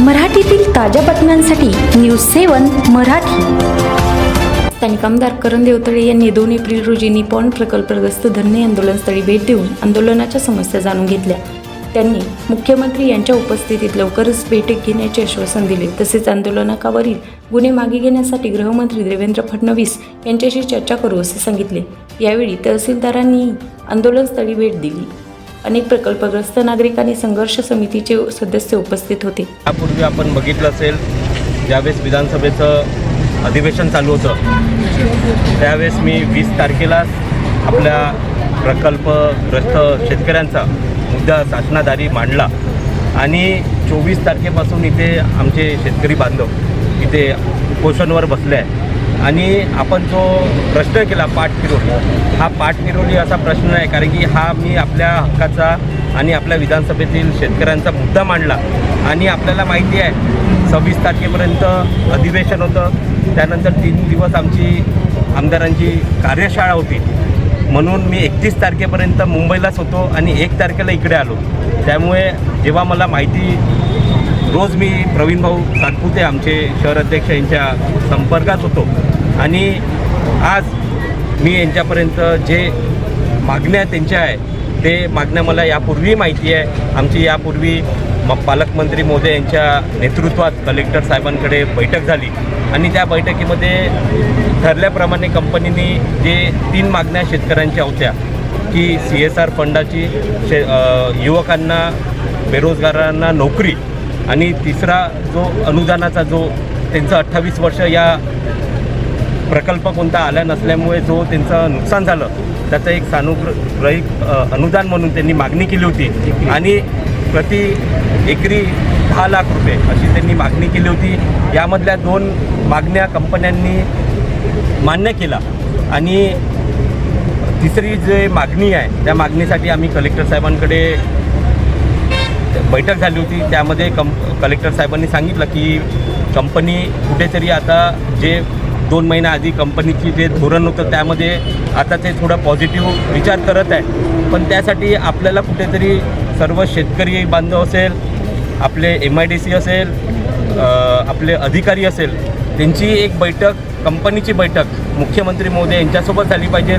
मराठीतील ताज्या बातम्यांसाठी न्यूज सेवन मराठी. स्थानिक आमदार करण देवतळे यांनी दोन एप्रिल रोजी निपॉन प्रकल्पग्रस्त धरणे आंदोलनस्थळी भेट देऊन आंदोलनाच्या समस्या जाणून घेतल्या. त्यांनी मुख्यमंत्री यांच्या उपस्थितीत लवकरच बैठक घेण्याचे आश्वासन दिले. तसेच आंदोलनाकावरील गुन्हे मागे घेण्यासाठी गृहमंत्री देवेंद्र फडणवीस यांच्याशी चर्चा करू असे सांगितले. यावेळी तहसीलदारांनी आंदोलनस्थळी भेट दिली. अनेक प्रकल्पग्रस्त नागरिकांनी संघर्ष समितीचे सदस्य उपस्थित होते. यापूर्वी आपण बघितलं असेल ज्यावेळेस विधानसभेचं अधिवेशन चालू होतं त्यावेळेस मी वीस तारखेला आपल्या प्रकल्पग्रस्त शेतकऱ्यांचा मुद्दा शासनाधारी मांडला. आणि चोवीस तारखेपासून इथे आमचे शेतकरी बांधव इथे उपोषणवर बसले आहे आणि आपण जो प्रश्न केला पाठपिरोली हा पाठपिरोली असा प्रश्न आहे कारण की हा मी आपल्या हक्काचा आणि आपल्या विधानसभेतील शेतकऱ्यांचा मुद्दा मांडला. आणि आपल्याला माहिती आहे सव्वीस तारखेपर्यंत अधिवेशन होतं. त्यानंतर तीन दिवस आमची आमदारांची कार्यशाळा होती. म्हणून मी एकतीस तारखेपर्यंत मुंबईलाच होतो आणि एक तारखेला इकडे आलो. त्यामुळे जेव्हा मला माहिती रोज मी प्रवीण भाऊ सातपुते आमचे शहर अध्यक्ष यांच्या संपर्कात होतो. आणि आज मी यांच्यापर्यंत जे मागण्या त्यांच्या आहे ते मागण्या मला यापूर्वी माहिती आहे. आमची यापूर्वी म पालकमंत्री मोदी यांच्या नेतृत्वात कलेक्टर साहेबांकडे बैठक झाली. आणि त्या बैठकीमध्ये ठरल्याप्रमाणे कंपनीने जे तीन मागण्या शेतकऱ्यांच्या होत्या की सी एस आर फंडाची शे युवकांना बेरोजगारांना नोकरी आणि तिसरा जो अनुदानाचा जो त्यांचं अठ्ठावीस वर्ष या प्रकल्प कोणता आला नसल्यामुळे जो त्यांचं नुकसान झालं त्याचं एक सानुग्रहिक अनुदान म्हणून त्यांनी मागणी केली होती. आणि प्रति एकरी दहा लाख रुपये अशी त्यांनी मागणी केली होती. यामधल्या दोन मागण्या कंपन्यांनी मान्य केला. आणि तिसरी जे मागणी आहे त्या मागणीसाठी आम्ही कलेक्टर साहेबांकडे बैठक झाली होती. त्यामध्ये कं कलेक्टर साहेबांनी सांगितलं की कंपनी कुठेतरी आता जे दोन महिन्याआधी कंपनीची जे धोरण होतं त्यामध्ये आता ते थोडं पॉझिटिव्ह विचार करत आहे. पण त्यासाठी आपल्याला कुठेतरी सर्व शेतकरी बांधव असेल आपले एम आय डी सी असेल आपले अधिकारी असेल त्यांची एक बैठक कंपनीची बैठक मुख्यमंत्री मोदी यांच्यासोबत झाली पाहिजे.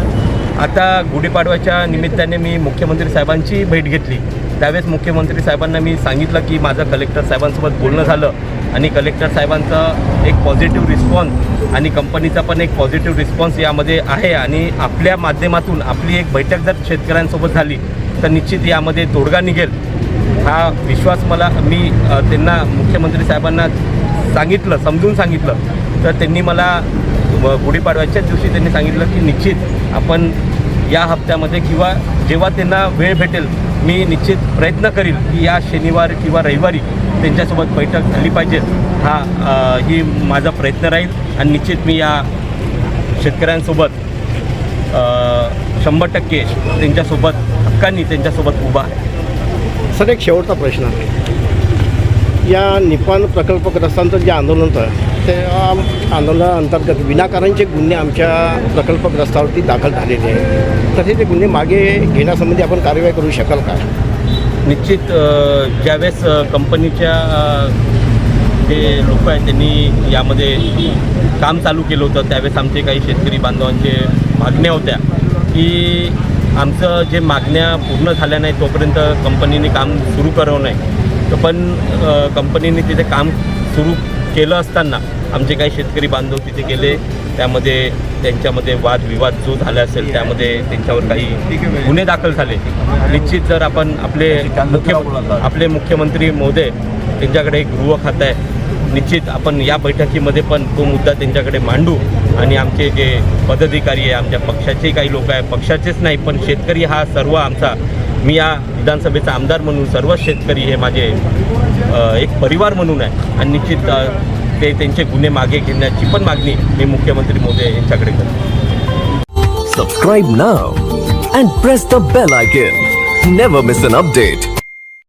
आता गुढीपाडव्याच्या निमित्ताने मी मुख्यमंत्री साहेबांची भेट घेतली. त्यावेळेस मुख्यमंत्री साहेबांना मी सांगितलं की माझं कलेक्टर साहेबांसोबत बोलणं झालं आणि कलेक्टर साहेबांचा एक पॉझिटिव्ह रिस्पॉन्स आणि कंपनीचा पण एक पॉझिटिव्ह रिस्पॉन्स यामध्ये आहे आणि आपल्या माध्यमातून आपली एक बैठक जर शेतकऱ्यांसोबत झाली तर निश्चित यामध्ये तोडगा निघेल. हा विश्वास मला मी त्यांना मुख्यमंत्री साहेबांना सांगितलं समजून सांगितलं. तर त्यांनी मला गुढीपाडव्याच्याच दिवशी त्यांनी सांगितलं की निश्चित आपण या हप्त्यामध्ये किंवा जेव्हा त्यांना वेळ भेटेल मी निश्चित प्रयत्न करील की या शनिवार किंवा रविवारी त्यांच्यासोबत बैठक झाली पाहिजे. हा ही माझा प्रयत्न राहील आणि निश्चित मी या शेतकऱ्यांसोबत शंभर टक्के त्यांच्यासोबत हक्कांनी त्यांच्यासोबत उभा आहे. सर एक शेवटचा प्रश्न. आहे या निपान प्रकल्पग्रस्तांचं जे आंदोलन होतं ते आंदोलनाअंतर्गत विनाकारांचे गुन्हे आमच्या प्रकल्पग्रस्तावरती दाखल झालेले आहे तर हे ते गुन्हे मागे घेण्यासंबंधी आपण कारवाई करू शकाल का? निश्चित ज्यावेळेस कंपनीच्या जे लोक आहेत त्यांनी यामध्ये काम चालू केलं होतं. त्यावेळेस आमचे काही शेतकरी बांधवांचे मागण्या होत्या की आमचं जे मागण्या पूर्ण झाल्या नाही तोपर्यंत कंपनीने काम सुरू करावं नाही. तर पण कंपनीने तिथे काम सुरू केलं असताना आमचे काही शेतकरी बांधव तिथे गेले. त्यामध्ये त्यांच्यामध्ये वादविवाद जो झाला असेल त्यामध्ये त्यांच्यावर काही गुन्हे दाखल झाले. निश्चित जर आपण आपले मुख्य आपले मुख्यमंत्री मोदी त्यांच्याकडे एक गृह खातं आहे. निश्चित आपण या बैठकीमध्ये पण तो मुद्दा त्यांच्याकडे मांडू आणि आमचे जे पदाधिकारी आहे आमच्या पक्षाचे काही लोक आहे पक्षाचेच नाही पण शेतकरी हा सर्व आमचा मी या विधानसभेचा आमदार म्हणून सर्व शेतकरी हे माझे एक परिवार म्हणून आहे. आणि निश्चित ते त्यांचे गुन्हे मागे घेण्याची पण मागणी मी मुख्यमंत्री मोदी यांच्याकडे करतो. Subscribe now and press the bell icon never miss an update